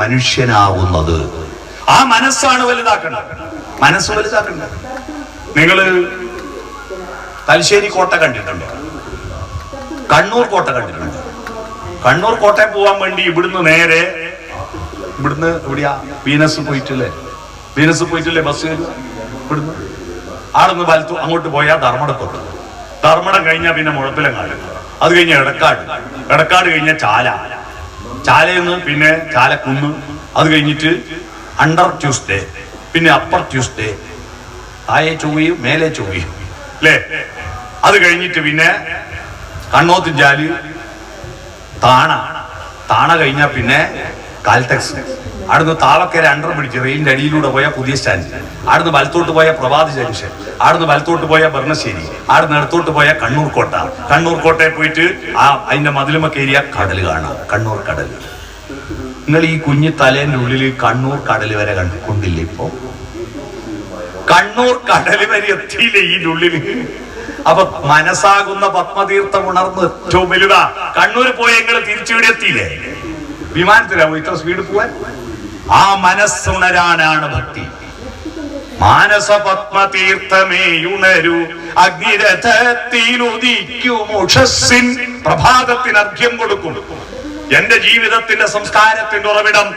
മനുഷ്യനാകുന്നത് ആ മനസ്സാണ് വലുതാക്കേണ്ടത്. മനസ്സ് വലുതാക്കേണ്ടത്. നിങ്ങൾ തലശ്ശേരി കോട്ട കണ്ടിട്ടുണ്ട്? കണ്ണൂർ കോട്ട കണ്ടിട്ടുണ്ട്? കണ്ണൂർ കോട്ടയിൽ പോവാൻ വേണ്ടി ഇവിടുന്ന് നേരെ ഇവിടുന്ന് എവിടെയാ? വീനസ് പോയിട്ടില്ലേ? വീനസ് പോയിട്ടില്ലേ ബസ്? ഇവിടുന്ന്. ആളൊന്ന് വലത്തു അങ്ങോട്ട് പോയാൽ ധർമ്മടക്കൊത്ത് ധർമ്മടം കഴിഞ്ഞാൽ പിന്നെ മുഴപ്പിലങ്ങാട്. അത് കഴിഞ്ഞ എടക്കാട്. എടക്കാട് കഴിഞ്ഞ ചാല. ചാലയിൽ പിന്നെ ചാലക്കുന്ന്. അത് കഴിഞ്ഞിട്ട് അണ്ടർ ട്യൂസ്ഡേ പിന്നെ അപ്പർ ട്യൂസ്ഡേ താഴെ ചൊവ്വയും മേലെ ചൊവ്വയും. അല്ലേ അത് കഴിഞ്ഞിട്ട് പിന്നെ കണ്ണോത്തുംചാൽ താണ. താണ കഴിഞ്ഞാൽ പിന്നെ കാൽടെക്സ്. അവിടുന്ന് താളക്കര അണ്ടർ പിടിച്ച് റെയിലിന്റെ അടിയിലൂടെ പോയ പുതിയ സ്റ്റാൻഡ്. അവിടുന്ന് വലത്തോട്ട് പോയ പ്രഭാത് ജംഗ്ഷൻ. അവിടുന്ന് വലത്തോട്ട് പോയ ഭരണശ്ശേരി. അവിടുന്ന് ഇടത്തോട്ട് പോയ കണ്ണൂർ കോട്ട. കണ്ണൂർ കോട്ടയിൽ പോയിട്ട് ആ അതിന്റെ മതിലുമ കയറിയ കടൽ കാണാം. കണ്ണൂർ കടൽ നിങ്ങൾ ഈ കുഞ്ഞു തലേന്റെ ഉള്ളിൽ കണ്ണൂർ കടൽ വരെ കണ്ടില്ലേ ഇപ്പോ? കണ്ണൂർ കടൽ വരെ എത്തിയില്ലേ ഈ ഉള്ളിൽ അപ്പൊ മനസ്സാകുന്ന പത്മതീർത്ഥം ഉണർന്ന് ഏറ്റവും വലുതാ. കണ്ണൂർ പോയ തിരിച്ചുവിടെ തിരിച്ചിവിടെ എത്തിയില്ലേ? വിമാനത്തിലാവോ ഇത്ര സ്പീഡ് പോവാൻ? ആ മനസ്സുണരാനാണ് ഭക്തി. മാനസ പത്മതീർത്ഥമേയുണരു അഗ്നിരഥത്തിലുദിക്കുമുഷസ്സിൻ പ്രഭാതത്തിന് അർഘ്യം കൊടുക്കും. എന്റെ ജീവിതത്തിന്റെ സംസ്കാരത്തിന്റെ ഉറവിടം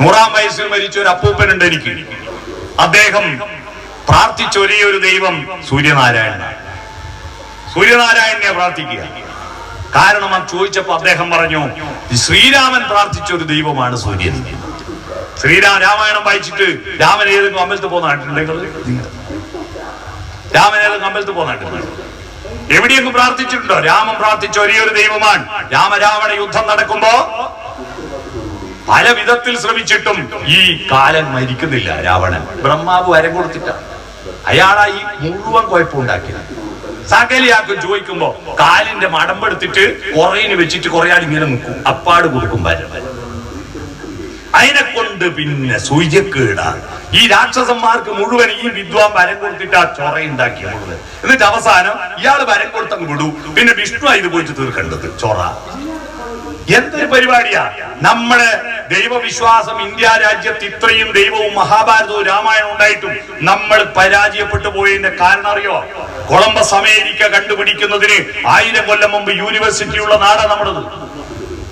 നൂറാം വയസ്സിൽ മരിച്ച ഒരു അപ്പൂപ്പനുണ്ട് എനിക്ക്. അദ്ദേഹം പ്രാർത്ഥിച്ച ഒരേ ഒരു ദൈവം സൂര്യനാരായണ സൂര്യനാരായണനെ പ്രാർത്ഥിക്കുക. കാരണം അത് ചോദിച്ചപ്പോ അദ്ദേഹം പറഞ്ഞു ശ്രീരാമൻ പ്രാർത്ഥിച്ച ഒരു ദൈവമാണ് സൂര്യൻ. ശ്രീരാം രാമായണം വായിച്ചിട്ട് രാമൻ ഏതെങ്കിലും അമ്പലത്തിൽ പോകുന്ന കണ്ടിട്ടുണ്ടെങ്കിൽ രാമൻ ഏതെങ്കിലും അമ്പലത്തിൽ പോകുന്ന എവിടെയെങ്കിലും പ്രാർത്ഥിച്ചിട്ടുണ്ടോ? രാമൻ പ്രാർത്ഥിച്ച ഒരേ ഒരു ദൈവമാണ്. രാമരാവണ യുദ്ധം നടക്കുമ്പോ പല വിധത്തിൽ ശ്രമിച്ചിട്ടും ഈ കാലൻ മരിക്കുന്നില്ല രാവണൻ. ബ്രഹ്മാവ് വരം കൊടുത്തിട്ട അയാളാ ഈ മുഴുവൻ കുഴപ്പമുണ്ടാക്കിയത് സകലിയാക്കും ചോദിക്കുമ്പോ കാലിന്റെ മടമ്പെടുത്തിട്ട് കുറയിന് വെച്ചിട്ട് കുറയാൾ ഇങ്ങനെ നിൽക്കും. അപ്പാട് കൊടുക്കും വരം അതിനെ കൊണ്ട് പിന്നെ സൂര്യക്കേടാണ് ഈ രാക്ഷസന്മാർക്ക് മുഴുവൻ ഈ വിദ്വാൻ വരം കൊടുത്തിട്ട് ആ ചൊറയുണ്ടാക്കിയ മുഴുവൻ. എന്നിട്ട് അവസാനം ഇയാൾ വരം കൊടുത്തങ്ങ് വിടൂ. പിന്നെ വിഷ്ണു ഇത് പോയിട്ട് തീർക്കേണ്ടത് ചൊറ. എന്തൊരു പരിപാടിയാ. നമ്മുടെ ദൈവവിശ്വാസം ഇന്ത്യ രാജ്യത്ത് ഇത്രയും ദൈവവും മഹാഭാരതവും രാമായണം ഉണ്ടായിട്ടും നമ്മൾ പരാജയപ്പെട്ടു പോയതിന്റെ കാരണം അറിയോ? കൊളംബസ് അമേരിക്ക കണ്ടുപിടിക്കുന്നതിന് ആയിരം കൊല്ലം മുമ്പ് യൂണിവേഴ്സിറ്റിയുള്ള നാടാണ് നമ്മളത്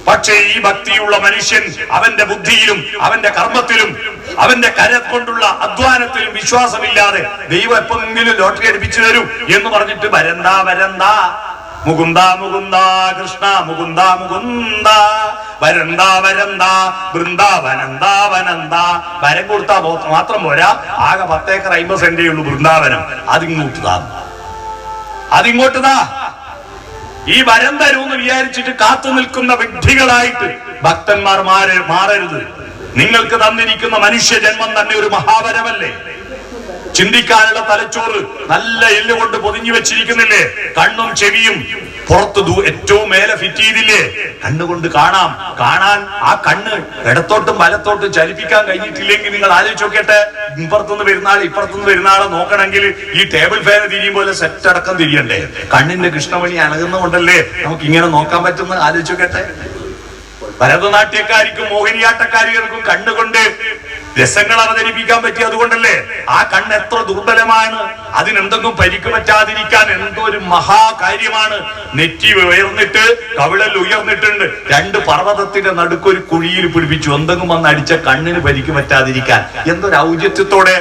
പക്ഷേ ഈ ഭക്തിയുള്ള മനുഷ്യൻ അവന്റെ ബുദ്ധിയിലും അവന്റെ കർമ്മത്തിലും അവന്റെ കര കൊണ്ടുള്ള അധ്വാനത്തിലും വിശ്വാസമില്ലാതെ ദൈവം എപ്പോഴെങ്കിലും ലോട്ടറി അടിപ്പിച്ചു തരും എന്ന് പറഞ്ഞിട്ട് വരണ്ട വരണ്ട. മുകുന്ദ മുകുന്ദ കൃഷ്ണ മുകുന്ദ മുകുന്ദ. വരണ്ട വരന്ത വൃന്ദാവനന്ദ വനന്ദ വരം കൊടുത്താ മാത്രം പോരാ. ആകെ പത്തേക്കർ അമ്പത് സെന്റേ ഉള്ളൂ വൃന്ദാവനം. അതിങ്ങോട്ട് അതിങ്ങോട്ട് താ ഈ വരം തരൂന്ന് വിചാരിച്ചിട്ട് കാത്തു നിൽക്കുന്ന വിഡ്ഢികളായിട്ട് ഭക്തന്മാർ മാര മാറരുത്. നിങ്ങൾക്ക് തന്നിരിക്കുന്ന മനുഷ്യ ജന്മം തന്നെ ഒരു മഹാവരമല്ലേ? ചിന്തിക്കാനുള്ള തലച്ചോറ് നല്ല എല്ലുകൊണ്ട് പൊതിഞ്ഞു വെച്ചിരിക്കുന്നില്ലേ? കണ്ണും ചെവിയും പുറത്ത് ഏറ്റവും മേലെ ഫിറ്റ് ചെയ്തില്ലേ? കണ്ണുകൊണ്ട് കാണാം. കാണാൻ ആ കണ്ണ് ഇടത്തോട്ടും വലത്തോട്ടും ചലിപ്പിക്കാൻ കഴിഞ്ഞിട്ടില്ലെങ്കിൽ നിങ്ങൾ ആലോചിച്ച് നോക്കട്ടെ ഇപ്പുറത്തുനിന്ന് വരുന്നാൾ ഇപ്പുറത്തുനിന്ന് വരുന്നാളെ നോക്കണമെങ്കിൽ ഈ ടേബിൾ ഫാന് തിരിയും പോലെ സെറ്റ് അടക്കം തിരിയണ്ടേ? കണ്ണിന്റെ കൃഷ്ണമണി അണകുന്നുകൊണ്ടല്ലേ നമുക്ക് ഇങ്ങനെ നോക്കാൻ പറ്റുന്ന ആലോചിച്ച് നോക്കട്ടെ ഭരതനാട്യക്കാർക്കും മോഹിനിയാട്ടക്കാരികൾക്കും കണ്ണുകൊണ്ട് രസങ്ങൾ അവതരിപ്പിക്കാൻ പറ്റി അതുകൊണ്ടല്ലേ ആ കണ്ണ് എത്ര ദുർബലമാണ് അതിനെന്തെങ്കിലും പരിക്ക് പറ്റാതിരിക്കാൻ എന്തോ ഒരു മഹാകാര്യമാണ്. നെറ്റി ഉയർന്നിട്ട് കവിളൽ ഉയർന്നിട്ടുണ്ട്. രണ്ട് പർവതത്തിന്റെ നടുക്കൊരു കുഴിയിൽ പിടിപ്പിച്ചു. എന്തെങ്കിലും വന്ന് അടിച്ച കണ്ണിന് പരിക്ക് പറ്റാതിരിക്കാൻ എന്തൊരു ഔചിത്യത്തോടെ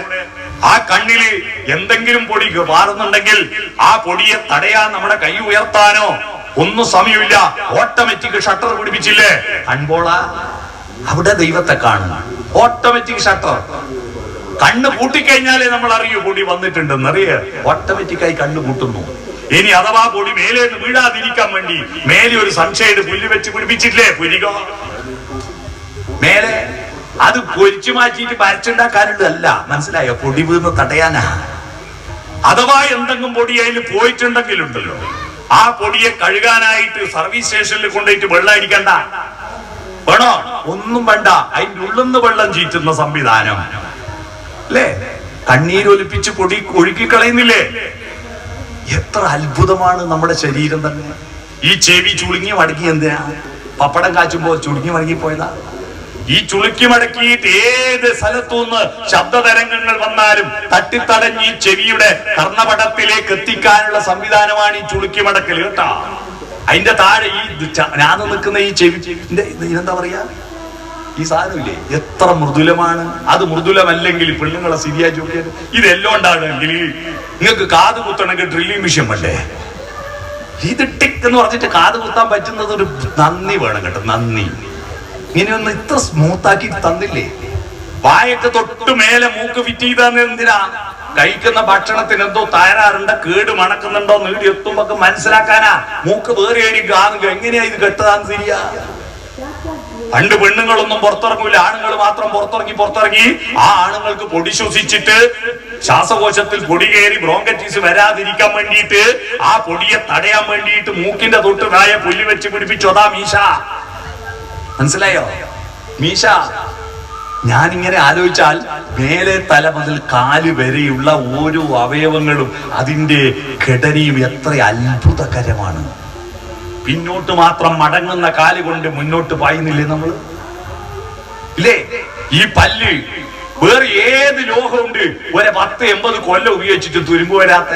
ആ കണ്ണിൽ എന്തെങ്കിലും പൊടി മാറുന്നുണ്ടെങ്കിൽ ആ പൊടിയെ തടയാൻ നമ്മുടെ കൈ ഉയർത്താനോ ഒന്നും സമയമില്ല. Automatic shutter പിടിപ്പിച്ചില്ലേ? കൺപോള അവിടെ ദൈവത്തെ കാണുന്നു. ഓട്ടോമാറ്റിക് ഷട്ടർ കണ്ണ് പൂട്ടിക്കഴിഞ്ഞാലേ നമ്മൾ അറിയൂ പൊടി വന്നിട്ടുണ്ടെന്ന്. അറിയ? ഓട്ടോമാറ്റിക്കായി കണ്ണ് പൂട്ടുന്നു. ഇനി അഥവാ പൊടി മേലെ വീഴാതിരിക്കാൻ വേണ്ടി മേലെ ഒരു സംശയം പുല്ല് വെച്ച് പിടിപ്പിച്ചില്ലേ പുരിക. മേലെ അത് പൊരിച്ചു മാറ്റിയിട്ട് പരച്ചുണ്ടാക്കാനുള്ളതല്ല. മനസ്സിലായോ? പൊടി വീന്ന് തടയാനാ. അഥവാ എന്തെങ്കിലും പൊടി അതിൽ പോയിട്ടുണ്ടെങ്കിലുണ്ടല്ലോ. ആ പൊടിയെ കഴുകാനായിട്ട് സർവീസ് സ്റ്റേഷനിൽ കൊണ്ടുപോയിട്ട് വെള്ളം അടിക്കണ്ട. വേണോ? ഒന്നും വേണ്ട. അതിന്റെ ഉള്ളിന്ന് വെള്ളം ചീറ്റുന്ന സംവിധാനം. അല്ലേ? കണ്ണീരൊലിപ്പിച്ച് പൊടി ഒഴുക്കി കളയുന്നില്ലേ എത്ര അത്ഭുതമാണ് നമ്മുടെ ശരീരം തന്നെ. ഈ ചെവി ചുളുങ്ങി മടക്കി എന്തിനാ? പപ്പടം കാച്ചുമ്പോ ചുളുങ്ങി മടങ്ങി പോയതാ. ഈ ചുളുക്കി മടക്കിയിട്ട് ഏത് സ്ഥലത്തുനിന്ന് ശബ്ദതരംഗങ്ങൾ വന്നാലും തട്ടിത്തടഞ്ഞ് ഈ ചെവിയുടെ കർണപടത്തിലേക്ക് എത്തിക്കാനുള്ള സംവിധാനമാണ് ഈ ചുളുക്കി മടക്കൽ കേട്ടാ. അതിന്റെ താഴെ ഈ ഞാൻ നിൽക്കുന്ന ഈ ചെവി ഇതെന്താ പറയാ? ഈ സാധനമില്ലേ? എത്ര മൃദുലമാണ്. അത് മൃദുലമല്ലെങ്കിൽ പെണ്ണുങ്ങളെ സ്ഥിതിയാ ചോദിക്കാൻ ഇതെല്ലാം ഉണ്ടാകണമെങ്കിൽ നിങ്ങൾക്ക് കാത് കുത്തണമെങ്കിൽ ഡ്രില്ലിംഗ് മെഷീൻ വേണ്ടേ? ഇത് ടിക് എന്ന് പറഞ്ഞിട്ട് കാത് കുത്താൻ പറ്റുന്നത് ഒരു നന്ദി വേണം കേട്ടോ നന്ദി. ഇങ്ങനെയൊന്ന് ഇത്ര സ്മൂത്താക്കി തന്നില്ലേ? വായൊക്കെ തൊട്ട് മേലെ മൂക്ക് ഫിറ്റ് ചെയ്താന്ന് എന്തിനാ? കഴിക്കുന്ന ഭക്ഷണത്തിന് എന്തോ തയ്യാറുണ്ട് കേട് മണക്കുന്നുണ്ടോ നീടി എത്തുമ്പോ മനസ്സിലാക്കാനാ. മൂക്ക് വേറെ ആയിരിക്കും കാണുക എങ്ങനെയാ ഇത് കെട്ടതാന്ന് ശരിയാ പണ്ട് പെണ്ണുങ്ങളൊന്നും പുറത്തിറങ്ങൂല. ആണുങ്ങൾ മാത്രം പുറത്തിറങ്ങി പുറത്തിറങ്ങി. ആ ആണുങ്ങൾക്ക് പൊടി ശ്വസിച്ചിട്ട് ശ്വാസകോശത്തിൽ പൊടി കയറി ബ്രോങ്കറ്റീസ് വരാതിരിക്കാൻ വേണ്ടിയിട്ട് ആ പൊടിയെ തടയാൻ വേണ്ടിയിട്ട് മൂക്കിന്റെ തൊട്ട് പുല്ല് വെച്ച് പിടിപ്പിച്ചു അതാ മീശ. മനസ്സിലായോ? മീശ ഞാനിങ്ങനെ ആലോചിച്ചാൽ മേലെ തല മുതൽ കാൽ വരെയുള്ള ഓരോ അവയവങ്ങളും അതിന്റെ ഘടനയും എത്ര അത്ഭുതകരമാണ്. പിന്നോട്ട് മാത്രം മടങ്ങുന്ന കാൽ കൊണ്ട് മുന്നോട്ട് പായുന്നില്ലേ നമ്മൾ? ഇല്ലേ? ഈ പല്ല് വേറെ ഏത് ലോഹമുണ്ട്? ഒരു പത്ത് എൺപത് കൊല്ലം ഉപയോഗിച്ചിട്ട് തുരുമ്പ് വരാത്ത?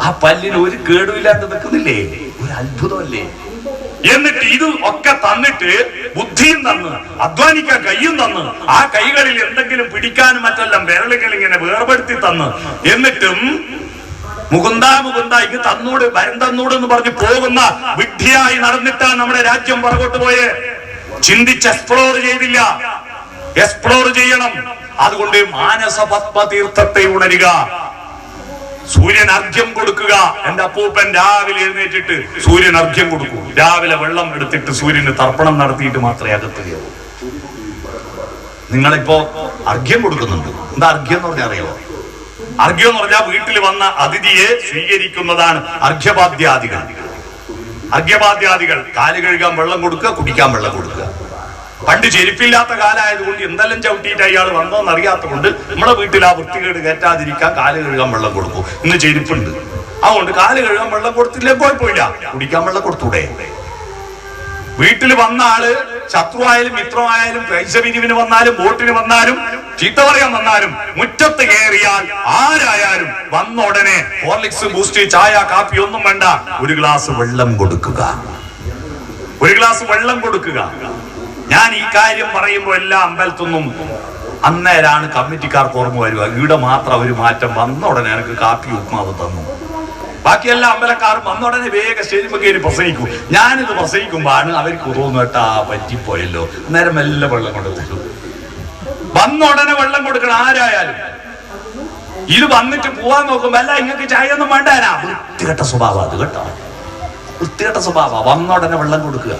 ആ പല്ലിന് ഒരു കേടുമില്ലാണ്ട് നിൽക്കുന്നില്ലേ? ഒരു അത്ഭുതമല്ലേ? എന്നിട്ട് ഇത് ഒക്കെ തന്നിട്ട് ബുദ്ധിയും തന്ന് അധ്വാനിക്കാൻ കയ്യും തന്ന് ആ കൈകളിൽ എന്തെങ്കിലും പിടിക്കാനും മറ്റെല്ലാം വിരലുകൾ ഇങ്ങനെ വേർപെടുത്തി തന്ന്. എന്നിട്ടും മുകുന്ദ മുകുന്ദ ഇത് തന്നൂട് വരം തന്നൂട് എന്ന് പറഞ്ഞ് പോകുന്ന വിഡ്ഢിയായി നടന്നിട്ടാണ് നമ്മുടെ രാജ്യം പുറകോട്ട് പോയെ. ചിന്തിച്ച് എക്സ്പ്ലോർ ചെയ്തില്ല. എക്സ്പ്ലോർ ചെയ്യണം. അതുകൊണ്ട് മാനസ പത്മതീർത്ഥത്തെ ഉണരുക. സൂര്യൻ അർഘ്യം കൊടുക്കുക. എന്റെ അപ്പൂപ്പൻ രാവിലെ എഴുന്നേറ്റിട്ട് സൂര്യൻ അർഘ്യം കൊടുക്കൂ. രാവിലെ വെള്ളം എടുത്തിട്ട് സൂര്യന് തർപ്പണം നടത്തിയിട്ട് മാത്രമേ അകത്തുകയുള്ളൂ നിങ്ങളിപ്പോ അർഘ്യം കൊടുക്കുന്നുണ്ട്. എന്താ അർഘ്യം എന്ന് പറഞ്ഞാൽ അറിയാമോ അർഘ്യം എന്ന് പറഞ്ഞാൽ വീട്ടിൽ വന്ന അതിഥിയെ സ്വീകരിക്കുന്നതാണ് അർഘ്യപാദ്യാദികൾ. അർഘ്യപാദ്യാദികൾ കാൽ കഴുകാൻ വെള്ളം കൊടുക്കുക കുടിക്കാൻ വെള്ളം കൊടുക്കുക. പണ്ട് ചെരുപ്പില്ലാത്ത കാലമായതുകൊണ്ട് എന്തെല്ലാം ചവിട്ടിയിട്ട് അയാൾ വന്നോന്ന് അറിയാത്ത കൊണ്ട് നമ്മളെ വീട്ടിൽ ആ വൃത്തികേട് കയറ്റാതിരിക്കാൻ കാൽ കഴുകാൻ വെള്ളം കൊടുക്കും ഇന്ന് ചെരുപ്പുണ്ട് അതുകൊണ്ട് കാൽ കഴുകാൻ വെള്ളം കൊടുത്തില്ലേ കുഴപ്പമില്ല. കുടിക്കാൻ വെള്ളം കൊടുത്തൂടെ? വീട്ടിൽ വന്ന ആൾ ശത്രുവായാലും മിത്രമായാലും പൈസ പിരിവിന് വന്നാലും വോട്ടിന് വന്നാലും ചീത്ത പറയാൻ വന്നാലും മുറ്റത്ത് കയറിയാൽ ആരായാലും വന്ന ഉടനെ ഹോർലിക്സ് ബൂസ്റ്റ് ചായ കാപ്പി ഒന്നും വേണ്ട. ഒരു ഗ്ലാസ് വെള്ളം കൊടുക്കുക. ഒരു ഗ്ലാസ് വെള്ളം കൊടുക്കുക. ഞാൻ ഈ കാര്യം പറയുമ്പോൾ എല്ലാ അമ്പലത്തൊന്നും അന്നേരാണ് കമ്മിറ്റിക്കാർക്ക് ഓർമ്മ വരിക. ഇവിടെ മാത്രം ഒരു മാറ്റം വന്ന ഉടനെ എനിക്ക് കാപ്പി ഉപ്മാവ് തന്നു. ബാക്കി എല്ലാ അമ്പലക്കാരും വന്ന ഉടനെ വേഗം സ്റ്റേജിൽ കയറി പ്രസംഗിക്കും. ഞാനിത് പ്രസംഗിക്കുമ്പോഴാണ് അവർക്ക് തോന്നുന്നു കേട്ടാ പറ്റിപ്പോയല്ലോ. നേരം മെല്ലെ വെള്ളം കൊടുത്തു. വന്ന ഉടനെ വെള്ളം കൊടുക്കണം ആരായാലും. ഇത് വന്നിട്ട് പോവാൻ നോക്കുമ്പോ അല്ല ഇങ്ങക്ക് ചായ ഒന്നും വേണ്ടാനാ? വൃത്തികെട്ട സ്വഭാവം അത് കേട്ടോ. വൃത്തികെട്ട സ്വഭാവ. വന്ന ഉടനെ വെള്ളം കൊടുക്കുക.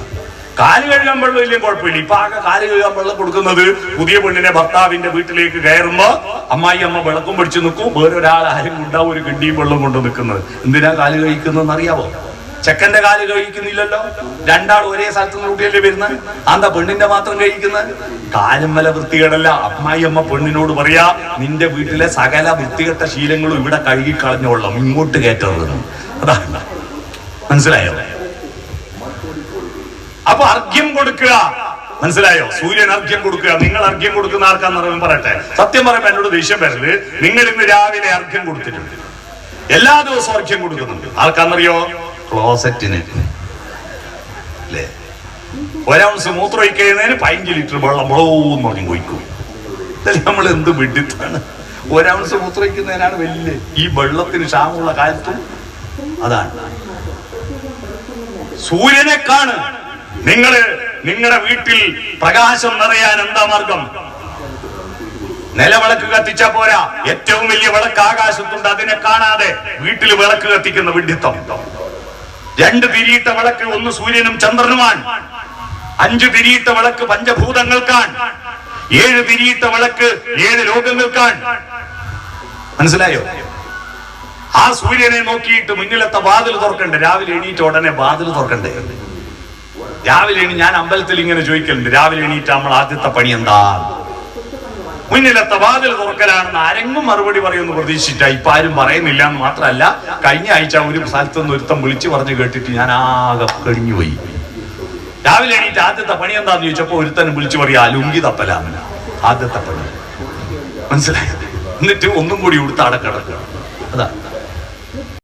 കാൽ കഴുകാൻ വെള്ളം ഇല്ലെങ്കിൽ കുഴപ്പമില്ല. ഇപ്പൊ ആകെ കാൽ കഴുകാൻ വെള്ളം കൊടുക്കുന്നത് പുതിയ പെണ്ണിനെ ഭർത്താവിന്റെ വീട്ടിലേക്ക് കയറുമ്പോ അമ്മായി അമ്മ വിളക്കും പിടിച്ചു നിൽക്കും. വേറൊരാൾ ആരും ഉണ്ടാവും ഒരു കിണ്ടിയും വെള്ളം കൊണ്ട് നിൽക്കുന്നത്. എന്തിനാ കാൽ കഴിക്കുന്നതെന്ന് അറിയാവോ? ചെക്കന്റെ കാൽ കഴിക്കുന്നില്ലല്ലോ രണ്ടാൾ ഒരേ സ്ഥലത്ത് നിന്ന് കൂടിയല്ലേ വരുന്നത്? അന്താ പെണ്ണിന്റെ മാത്രം കഴിക്കുന്നത് കാലും വല വൃത്തികേടല്ല. അമ്മായി അമ്മ പെണ്ണിനോട് പറയാ നിന്റെ വീട്ടിലെ സകല വൃത്തികെട്ട ശീലങ്ങളും ഇവിടെ കഴുകി കളഞ്ഞോളാം ഇങ്ങോട്ട് കയറ്റരുത് അതാണ് മനസ്സിലായോ? അപ്പൊ അർഘ്യം കൊടുക്കുക. മനസ്സിലായോ? സൂര്യൻ അർഘ്യം കൊടുക്കുക. നിങ്ങൾ അർഘ്യം കൊടുക്കുന്ന ആർക്കാന്ന് പറയട്ടെ? സത്യം പറയുമ്പോ എന്നോട് ദേഷ്യം വരൽ നിങ്ങൾ ഇന്ന് രാവിലെ അർഘ്യം കൊടുത്തിട്ടുണ്ട്. എല്ലാ ദിവസവും അർഘ്യം കൊടുക്കുന്നുണ്ട്. ആർക്കാന്നറിയോ ക്ലോസറ്റിന്. അല്ലേ ഒരൗൺസ് മൂത്രം ഒഴിക്കുന്നതിന് പതിനഞ്ച് ലിറ്റർ വെള്ളം വെള്ളവും പറഞ്ഞു ഒഴിക്കും നമ്മൾ എന്ത് വിഡിത്താണ്? ഒരൗൺസ് മൂത്രം ഒഴിക്കുന്നതിനാണ് വലിയ ഈ വെള്ളത്തിന് ക്ഷാമുള്ള കാലത്തും അതാണ്. സൂര്യനെ കാണ്. നിങ്ങൾ നിങ്ങളുടെ വീട്ടിൽ പ്രകാശം നിറയാൻ എന്താ മാർഗം? നിലവിളക്ക് കത്തിച്ചാ പോരാ. ഏറ്റവും വലിയ വിളക്ക് ആകാശത്തുണ്ട് അതിനെ കാണാതെ വീട്ടിൽ വിളക്ക് കത്തിക്കുന്ന വിഡിത്തം രണ്ട് തിരിയിട്ട വിളക്ക് ഒന്ന് സൂര്യനും ചന്ദ്രനുമാണ്. അഞ്ച് തിരിയിട്ട വിളക്ക് പഞ്ചഭൂതങ്ങൾക്കാണ്. ഏഴ് തിരിയിട്ട വിളക്ക് ഏഴ് ലോകങ്ങൾക്കാണ്. മനസ്സിലായോ? ആ സൂര്യനെ നോക്കിയിട്ട് മുന്നിലത്തെ വാതിൽ തുറക്കണ്ടേ? രാവിലെ എണീറ്റ ഉടനെ വാതിൽ തുറക്കണ്ടേ? രാവിലെ ഞാൻ അമ്പലത്തിൽ ഇങ്ങനെ ചോദിക്കലുണ്ട്. രാവിലെ എണീറ്റ് നമ്മൾ ആദ്യത്തെ പണി എന്താ? മുന്നിലത്തെ വാതിൽ തുറക്കലാണെന്ന് ആരെങ്കിലും മറുപടി പറയുമെന്ന് പ്രതീക്ഷിച്ച ഇപ്പൊ ആരും പറയുന്നില്ല എന്ന് മാത്രമല്ല കഴിഞ്ഞ ആഴ്ച ഒരു സ്ഥലത്ത് നിന്ന് ഒരുത്തം വിളിച്ചു പറഞ്ഞു കേട്ടിട്ട് ഞാൻ ആകെ കഴിഞ്ഞുപോയി രാവിലെ എണീറ്റ് ആദ്യത്തെ പണി എന്താന്ന് ചോദിച്ചപ്പോ ഒരുത്തനും വിളിച്ചു പറയാ ലുങ്കി തപ്പലാമന. ആദ്യത്തെ പണി. മനസ്സിലായി? എന്നിട്ട് ഒന്നും കൂടി ഉടുത്ത് അടക്കടക്കണം അതാ.